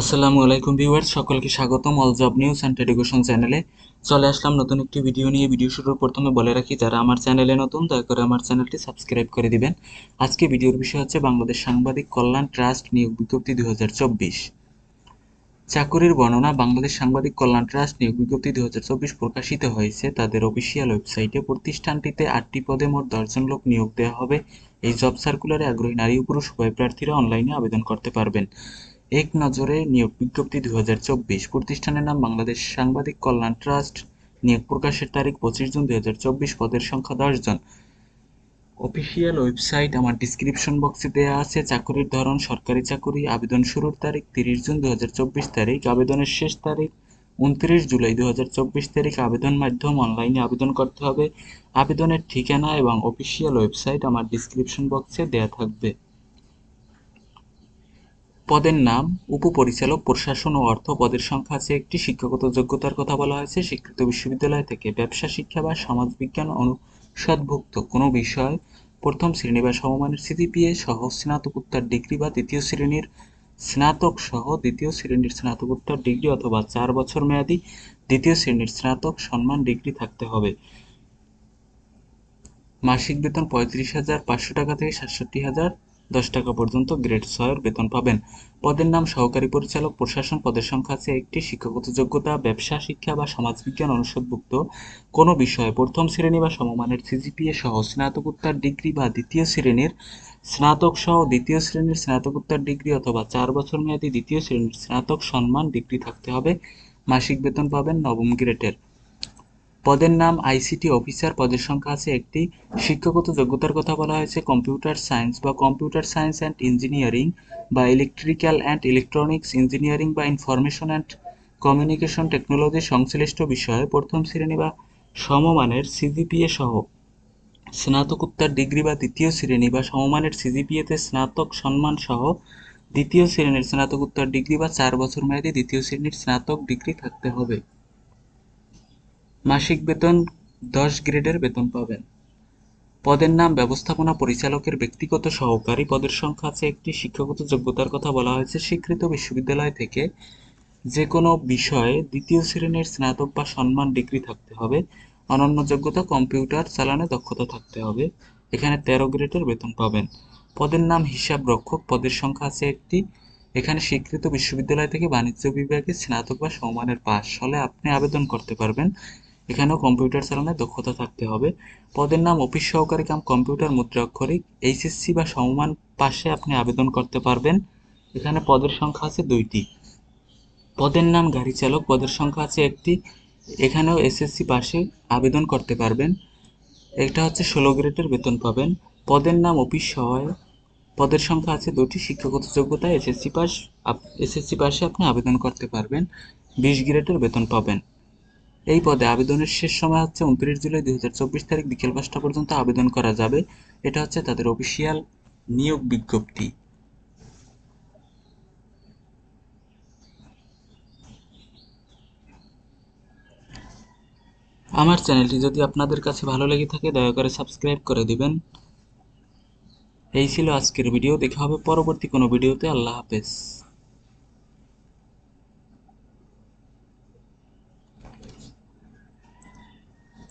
আসসালামু আলাইকুম ভিউয়ার্স, সকলকে স্বাগতম all job news and education চ্যানেলে। চলে আসলাম নতুন একটি ভিডিও নিয়ে। ভিডিও শুরুর প্রথমে বলে রাখি, যারা আমার চ্যানেলে নতুন, দয়া করে আমার চ্যানেলটি সাবস্ক্রাইব করে দিবেন। আজকে ভিডিওর বিষয় হচ্ছে বাংলাদেশ সাংবাদিক কল্যাণ ট্রাস্ট নিয়োগ বিজ্ঞপ্তি দুই চাকুরির বর্ণনা, বাংলাদেশ সাংবাদিক কল্যাণ ট্রাস্ট নিয়োগ বিজ্ঞপ্তি দু হাজার চব্বিশ প্রকাশিত হয়েছে। তাদের অফিসিয়াল ওয়েবসাইটে প্রতিষ্ঠানটিতে আটটি পদে মোট দশজন লোক নিয়োগ দেওয়া হবে। এই জব সার্কুলারে আগ্রহী নারী ও পুরুষ উভয় প্রার্থীরা অনলাইনে আবেদন করতে পারবেন। এক নজরে নিয়োগ বিজ্ঞপ্তি দু হাজার চব্বিশ প্রতিষ্ঠানের নাম বাংলাদেশ সাংবাদিক কল্যাণ ট্রাস্ট। নিয়োগ প্রকাশের তারিখ পঁচিশ জুন দু হাজার চব্বিশ, পদের সংখ্যা দশ জন। অফিসিয়াল ওয়েবসাইট আমার ডিসক্রিপশন বক্সে দেওয়া আছে, চাকরির ধরন, সরকারি চাকরি, আবেদন শুরুর তারিখ তিরিশ জুন দু হাজার চব্বিশ তারিখ, আবেদনের শেষ তারিখ উনত্রিশ জুলাই দু হাজার চব্বিশ তারিখ, আবেদন মাধ্যম অনলাইনে আবেদন করতে হবে। আবেদনের ঠিকানা এবং অফিসিয়াল ওয়েবসাইট আমার ডিসক্রিপশন বক্সে দেওয়া থাকবে। পদের নাম উপপরিচালক, প্রশাসন ও অর্থ পদের সংখ্যা আছে একটি। শিক্ষাগত যোগ্যতার কথা বলা হয়েছে, স্বীকৃত বিশ্ববিদ্যালয় থেকে ব্যবসা, শিক্ষা বা সমাজবিজ্ঞান অনুষদভুক্ত কোনো বিষয় প্রথম শ্রেণি বা সমমানের সিজিপিএ সহ স্নাতকোত্তর ডিগ্রি বা দ্বিতীয় শ্রেণির স্নাতক সহ দ্বিতীয় শ্রেণির স্নাতকোত্তর ডিগ্রি অথবা চার বছর মেয়াদী দ্বিতীয় শ্রেণির স্নাতক সম্মান ডিগ্রি থাকতে হবে। মাসিক বেতন পঁয়ত্রিশ হাজার পাঁচশো টাকা থেকে সাতষট্টি হাজার দশ টাকা পর্যন্ত গ্রেড ছয়ের বেতন পাবেন। পদের নাম সহকারী পরিচালক, প্রশাসন পদের সংখ্যা আছে একটি, শিক্ষাগত যোগ্যতা, ব্যবসা, শিক্ষা বা সমাজবিজ্ঞান অনুষদভুক্ত। কোনো বিষয়ে প্রথম শ্রেণি বা সমমানের সিজিপিএ সহ স্নাতকোত্তর ডিগ্রি বা দ্বিতীয় শ্রেণির স্নাতক সহ দ্বিতীয় শ্রেণির স্নাতকোত্তর ডিগ্রি অথবা চার বছর মেয়াদী দ্বিতীয় শ্রেণির স্নাতক সম্মান ডিগ্রি থাকতে হবে। মাসিক বেতন পাবেন নবম গ্রেডের। পদের নাম আইসিটি অফিসার। পদের সংখ্যা আছে একটি। শিক্ষাগত যোগ্যতার কথা বলা হয়েছে। কম্পিউটার সায়েন্স বা কম্পিউটার সায়েন্স অ্যান্ড ইঞ্জিনিয়ারিং বা ইলেকট্রিক্যাল অ্যান্ড ইলেকট্রনিক্স ইঞ্জিনিয়ারিং বা ইনফরমেশন অ্যান্ড কমিউনিকেশন টেকনোলজি সংশ্লিষ্ট বিষয়ে প্রথম শ্রেণি বা সমমানের সিজিপিএ সহ স্নাতকোত্তর ডিগ্রি বা দ্বিতীয় শ্রেণি বা সমমানের সিজিপিএতে স্নাতক সম্মান সহ দ্বিতীয় শ্রেণির স্নাতকোত্তর ডিগ্রি বা চার বছর মেয়াদী দ্বিতীয় শ্রেণির স্নাতক ডিগ্রি থাকতে হবে। মাসিক বেতন দশ গ্রেডের বেতন পাবেন। পদের নাম ব্যবস্থাপনা পরিচালকের ব্যক্তিগত সহকারী। পদের সংখ্যা আছে একটি। শিক্ষাগত যোগ্যতার কথা বলা হয়েছে। স্বীকৃত বিশ্ববিদ্যালয় থেকে যে কোনো বিষয়ে দ্বিতীয় শ্রেণির স্নাতক বা সম্মান ডিগ্রি থাকতে হবে। অনন্য যোগ্যতা কম্পিউটার চালানে দক্ষতা থাকতে হবে। এখানে তেরো গ্রেডের বেতন পাবেন। পদের নাম হিসাব রক্ষক। পদের সংখ্যা আছে একটি। এখানে স্বীকৃত বিশ্ববিদ্যালয় থেকে বাণিজ্য বিভাগে স্নাতক বা সমমানের পাশ। হলে আপনি আবেদন করতে পারবেন। এখানেও কম্পিউটার চালানোর দক্ষতা থাকতে হবে। পদের নাম অফিস সহকারী কাম কম্পিউটার মুদ্রাক্ষরিক এইচএসসি বা সমমান পাশে আপনি আবেদন করতে পারবেন। এখানে পদের সংখ্যা আছে দুইটি। পদের নাম গাড়ি চালক, পদের সংখ্যা আছে একটি। এখানেও এসএসসি পাশে আবেদন করতে পারবেন। এটা হচ্ছে ষোলো গ্রেডের বেতন পাবেন। পদের নাম অফিস সহায়ক পদের সংখ্যা আছে দুটি শিক্ষাগত যোগ্যতা এসএসসি পাস এসএসসি পাশে আপনি আবেদন করতে পারবেন। বিশ গ্রেডের বেতন পাবেন। এই পদে আবেদনের শেষ সময় হচ্ছে উনত্রিশ জুলাই দুই হাজার চব্বিশ তারিখ, বিকেল পাঁচটা পর্যন্ত আবেদন করা যাবে। এটা হচ্ছে তাদের অফিসিয়াল নিয়োগ বিজ্ঞপ্তি। আমার চ্যানেলটি যদি আপনাদের কাছে ভালো লেগে থাকে, দয়া করে সাবস্ক্রাইব করে দিবেন। এই ছিল আজকের ভিডিও। দেখা হবে পরবর্তী কোনো ভিডিওতে। আল্লাহ হাফেজ।